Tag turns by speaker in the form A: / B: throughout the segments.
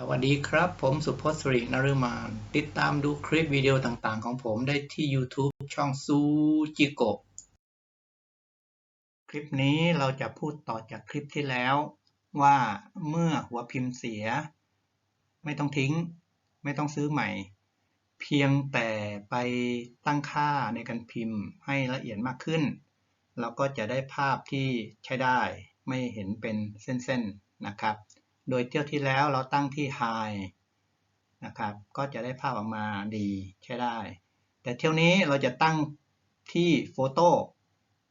A: สวัสดีครับ ผมสุพจน์สิรินฤมาน ติดตามดูคลิปวิดีโอต่างๆ ของผมได้ที่ YouTube ช่องซูจิโกะคลิปนี้เราจะพูดต่อจากคลิปที่แล้ว ว่าเมื่อหัวพิมพ์เสีย ไม่ต้องทิ้ง ไม่ต้องซื้อใหม่ เพียงแต่ไปตั้งค่าในการพิมพ์ให้ละเอียดมากขึ้น เราก็จะได้ภาพที่ใช้ได้ ไม่เห็นเป็นเส้นๆนะครับ โดยเที่ยวที่แล้วเราตั้งที่ High นะครับ ก็จะได้ภาพออกมาดีใช้ได้ แต่เที่ยวนี้เราจะตั้งที่โฟโต้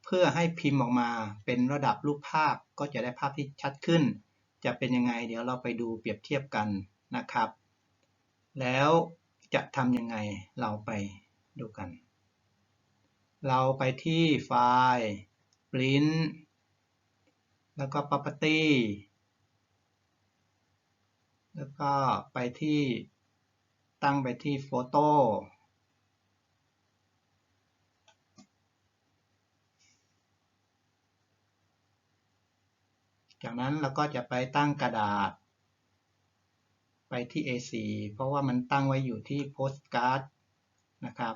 A: เพื่อให้พิมพ์ออกมาเป็นระดับรูปภาพก็จะได้ภาพที่ชัดขึ้น จะเป็นยังไงเดี๋ยวเราไปดูเปรียบเทียบกันนะครับ แล้วจะทำยังไงเราไปดูกัน เราไปที่ไฟล์ print แล้วก็ property แล้วก็ไปที่ตั้งไปที่โฟโต้จากนั้นเราก็จะไปตั้งกระดาษ ไปที่ A4 เพราะว่ามันตั้งไว้อยู่ที่ Postcard นะครับ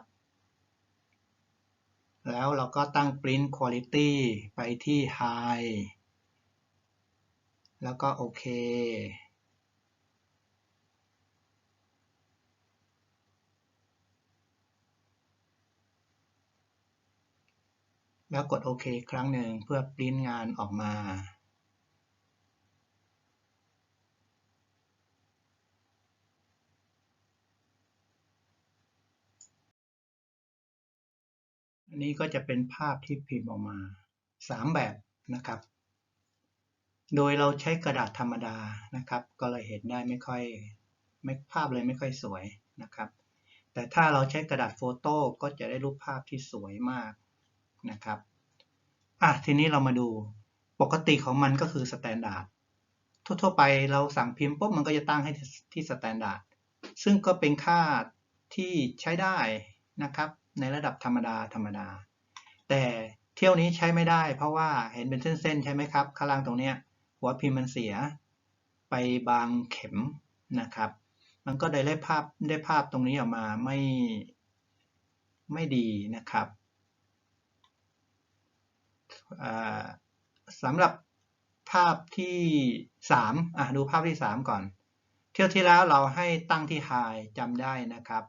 A: แล้วเราก็ตั้ง Print Quality ไปที่ High แล้วก็โอเค แล้วกดโอเคครั้งหนึ่งเพื่อปริ้นงานออกมา อันนี้ก็จะเป็นภาพที่พิมพ์ออกมา 3 แบบนะครับ โดยเราใช้กระดาษธรรมดานะครับ ก็เลยเห็นได้ไม่ค่อยไม่ภาพเลยไม่ค่อยสวยนะครับ แต่ถ้าเราใช้กระดาษโฟโต้ก็จะได้รูปภาพที่สวยมาก นะครับอะทีนี้เรามาดูปกติของมันก็คือสแตนดาร์ดทั่วๆไปเราสั่งพิมพ์ปุ๊บมันก็จะตั้งให้ที่สแตนดาร์ดซึ่งก็เป็นค่าที่ใช้ได้นะครับในระดับธรรมดาธรรมดา แต่เที่ยวนี้ใช้ไม่ได้ เพราะว่าเห็นเป็นเส้นๆใช่ไหมครับข้างล่างตรงเนี้ยหัวพิมพ์มันเสียไปบางเข็มนะครับ มันก็ได้ได้ภาพได้ภาพตรงนี้ออกมาไม่ไม่ดีนะครับ สำหรับภาพที่ 3 อะดูภาพที่ 3 ก่อน เที่ยวที่แล้วเราให้ตั้งที่ High จำได้นะครับ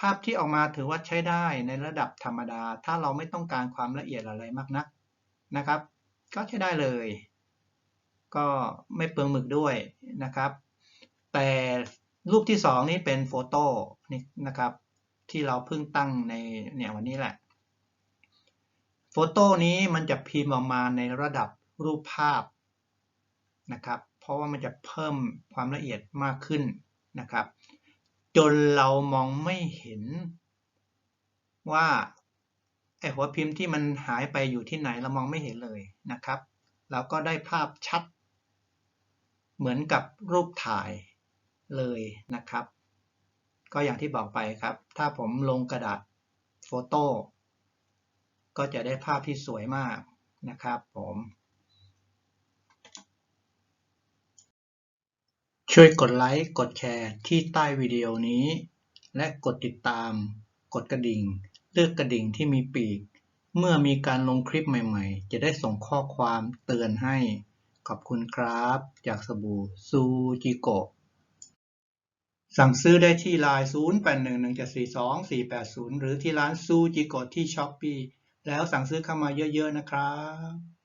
A: ภาพที่ออกมาถือว่าใช้ได้ในระดับธรรมดา ถ้าเราไม่ต้องการความละเอียดอะไรมากนักนะครับ ก็ใช้ได้เลย ก็ไม่เปลืองหมึกด้วยนะครับ แต่รูปที่ 2 นี้เป็นโฟโต้นี่นะครับ ที่เราเพิ่งตั้งในเนี่ยวันนี้แหละ โฟโต้นี้มันจะพิมพ์ออกมาในระดับรูปภาพนะครับ เพราะว่ามันจะเพิ่มความละเอียดมากขึ้นนะครับ จนเรามองไม่เห็นว่าไอหัวพิมพ์ที่มันหายไปอยู่ที่ไหนเรามองไม่เห็นเลยนะครับ เราก็ได้ภาพชัด เหมือนกับรูปถ่ายเลยนะครับ ก็อย่างที่บอกไปครับ ถ้าผมลงกระดาษโฟโต้ ก็จะได้ภาพที่สวยมากนะครับผม ช่วยกดไลค์กดแชร์ที่ใต้วิดีโอนี้ และกดติดตาม กดกระดิ่ง เลือกกระดิ่งที่มีปีก เมื่อมีการลงคลิปใหม่ๆ จะได้ส่งข้อความเตือนให้ ขอบคุณครับ จากสบู่ซูจิโกะสั่งซื้อได้ที่ไลน์ 0811742480 หรือที่ร้านซูจิโกะที่ช้อปปี้ แล้วสั่งซื้อเข้ามาเยอะๆนะครับ